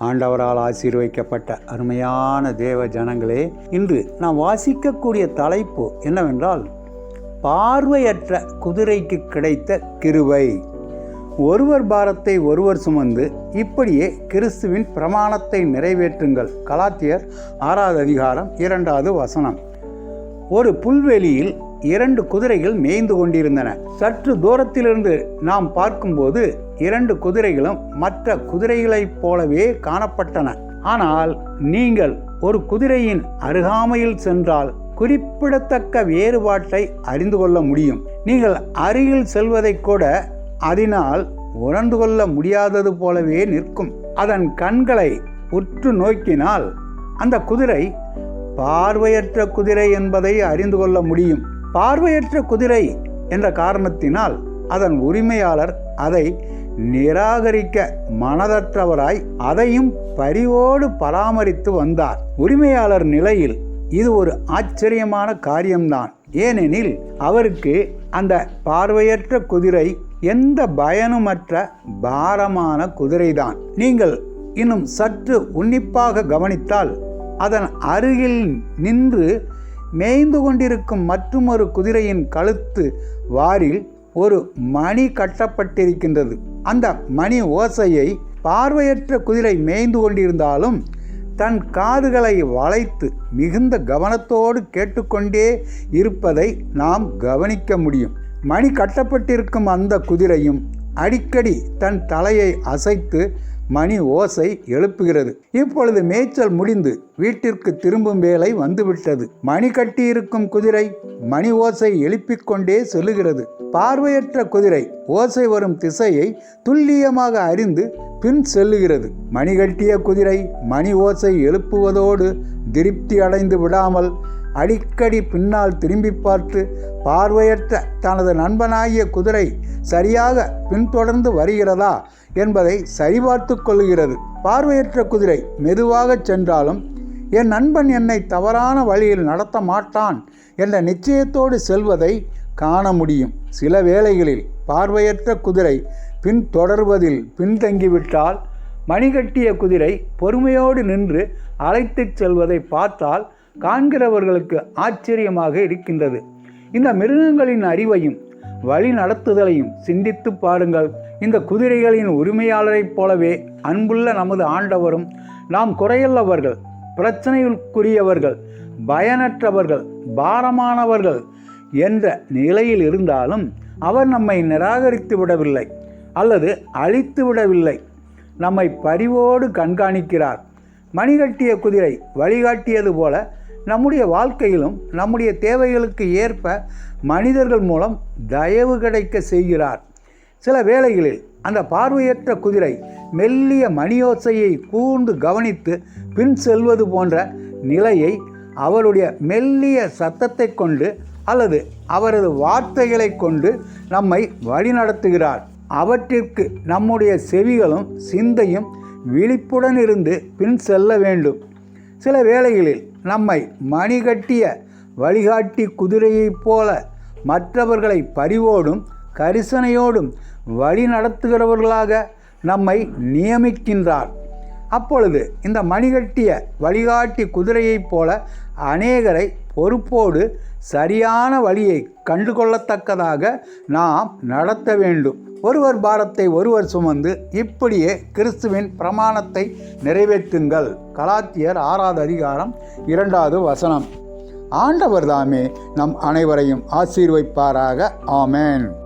ஆண்டவரால் ஆசீர்வைக்கப்பட்ட அருமையான தேவ ஜனங்களே இன்று நாம் வாசிக்கக்கூடிய தலைப்பு என்னவென்றால் பார்வையற்ற குதிரைக்கு கிடைத்த கிருவை ஒருவர் பாரத்தை ஒருவர் சுமந்து இப்படியே கிறிஸ்துவின் பிரமாணத்தை நிறைவேற்றுங்கள். கலாத்தியர் ஆறாவது அதிகாரம் இரண்டாவது வசனம். ஒரு புல்வெளியில் இரண்டு குதிரைகள் மேய்ந்து கொண்டிருந்தன. சற்று தூரத்திலிருந்து நாம் பார்க்கும்போது இரண்டு குதிரைகளும் மற்ற குதிரைகளைப் போலவே காணப்பட்டன. ஆனால் நீங்கள் ஒரு குதிரையின் அருகாமையில் சென்றால் குறிப்பிடத்தக்க வேறுபாட்டை அறிந்து கொள்ள முடியும். நீங்கள் அருகில் செல்வதை கூட அதனால் உணர்ந்து கொள்ள முடியாதது போலவே நிற்கும். அதன் கண்களை உற்று நோக்கினால் அந்த குதிரை பார்வையற்ற குதிரை என்பதை அறிந்து கொள்ள முடியும். பார்வையற்ற குதிரை என்ற காரணத்தினால் அதன் உரிமையாளர் அதை நிராகரிக்க மனதற்றவராய் அதையும் பரிவோடு பராமரித்து வந்தார். உரிமையாளர் நிலையில் இது ஒரு ஆச்சரியமான காரியம்தான். ஏனெனில் அவருக்கு அந்த பார்வையற்ற குதிரை எந்த பயனுமற்ற பாரமான குதிரைதான். நீங்கள் இன்னும் சற்று உன்னிப்பாக கவனித்தால் அதன் அருகில் நின்று மேய்ந்து கொண்டிருக்கும் மற்றொரு குதிரையின் கழுத்து வாரில் ஒரு மணி கட்டப்பட்டிருக்கின்றது. அந்த மணி ஓசையை பார்வையற்ற குதிரை மேய்ந்து கொண்டிருந்தாலும் தன் காதுகளை வளைத்து மிகுந்த கவனத்தோடு கேட்டுக்கொண்டே இருப்பதை நாம் கவனிக்க முடியும். மணி கட்டப்பட்டிருக்கும் அந்த குதிரையும் அடிக்கடி தன் தலையை அசைத்து மணி ஓசை எழுப்புகிறது. இப்பொழுது மேய்ச்சல் முடிந்து வீட்டிற்கு திரும்பும் வேலை வந்துவிட்டது. மணி கட்டியிருக்கும் குதிரை மணி ஓசை எழுப்பிக் கொண்டே செல்லுகிறது. பார்வையற்ற குதிரை ஓசை வரும் திசையை துல்லியமாக அறிந்து பின் செல்லுகிறது. மணி கட்டிய குதிரை மணி ஓசை எழுப்புவதோடு திருப்தி அடைந்து விடாமல் அடிக்கடி பின்னால் திரும்பி பார்த்து பார்வையற்ற தனது நண்பனாகிய குதிரை சரியாக பின்தொடர்ந்து வருகிறதா என்பதை சரிபார்த்து கொள்கிறது பார்வையற்ற குதிரை மெதுவாகச் சென்றாலும் என் நண்பன் என்னை தவறான வழியில் நடத்த மாட்டான் என்ற நிச்சயத்தோடு செல்வதை காண முடியும். சில வேளைகளில் பார்வையற்ற குதிரை பின்தொடர்வதில் பின்தங்கிவிட்டால் மணிகட்டிய குதிரை பொறுமையோடு நின்று அழைத்துச் செல்வதை பார்த்தால் காண்கிறவர்களுக்கு ஆச்சரியமாக இருக்கின்றது. இந்த மிருகங்களின் அறிவையும் வழி நடத்துதலையும் சிந்தித்து பாருங்கள். இந்த குதிரைகளின் உரிமையாளரைப் போலவே அன்புள்ள நமது ஆண்டவரும் நாம் குறையுள்ளவர்கள் பிரச்சனைக்குரியவர்கள் பயனற்றவர்கள் பாரமானவர்கள் என்ற நிலையில் இருந்தாலும் அவர் நம்மை நிராகரித்து விடவில்லை அல்லது அழித்து விடவில்லை. நம்மை பரிவோடு கண்காணிக்கிறார். மணிகட்டிய குதிரை வழிகாட்டியது போல நம்முடைய வாழ்க்கையிலும் நம்முடைய தேவைகளுக்கு ஏற்ப மனிதர்கள் மூலம் தயவு கிடைக்க செய்கிறார். சில வேளைகளில் அந்த பார்வையற்ற குதிரை மெல்லிய மணியோசையை கூர்ந்து கவனித்து பின் செல்வது போன்ற நிலையை அவருடைய மெல்லிய சத்தத்தை கொண்டு அல்லது அவரது வார்த்தைகளை கொண்டு நம்மை வழிநடத்துகிறார். அவற்றிற்கு நம்முடைய செவிகளும் சிந்தையும் விழிப்புடன் இருந்து பின் செல்ல வேண்டும். சில வேளைகளில் நம்மை மணிகட்டிய வழிகாட்டி குதிரையைப் போல மற்றவர்களை பறிவோடும் கரிசனையோடும் வழி நடத்துகிறவர்களாக நம்மை நியமிக்கின்றார். அப்பொழுது இந்த மணிகட்டிய வழிகாட்டி குதிரையைப் போல அநேகரை பொறுப்போடு சரியான வழியை கண்டுகொள்ளத்தக்கதாக நாம் நடத்த வேண்டும். ஒருவர் பாரத்தை ஒருவர் சுமந்து இப்படியே கிறிஸ்துவின் பிரமாணத்தை நிறைவேற்றுங்கள். கலாத்தியர் ஆறாவது அதிகாரம் இரண்டாவது வசனம். ஆண்டவர் தாமே நம் அனைவரையும் ஆசீர்வைப்பாராக. ஆமேன்.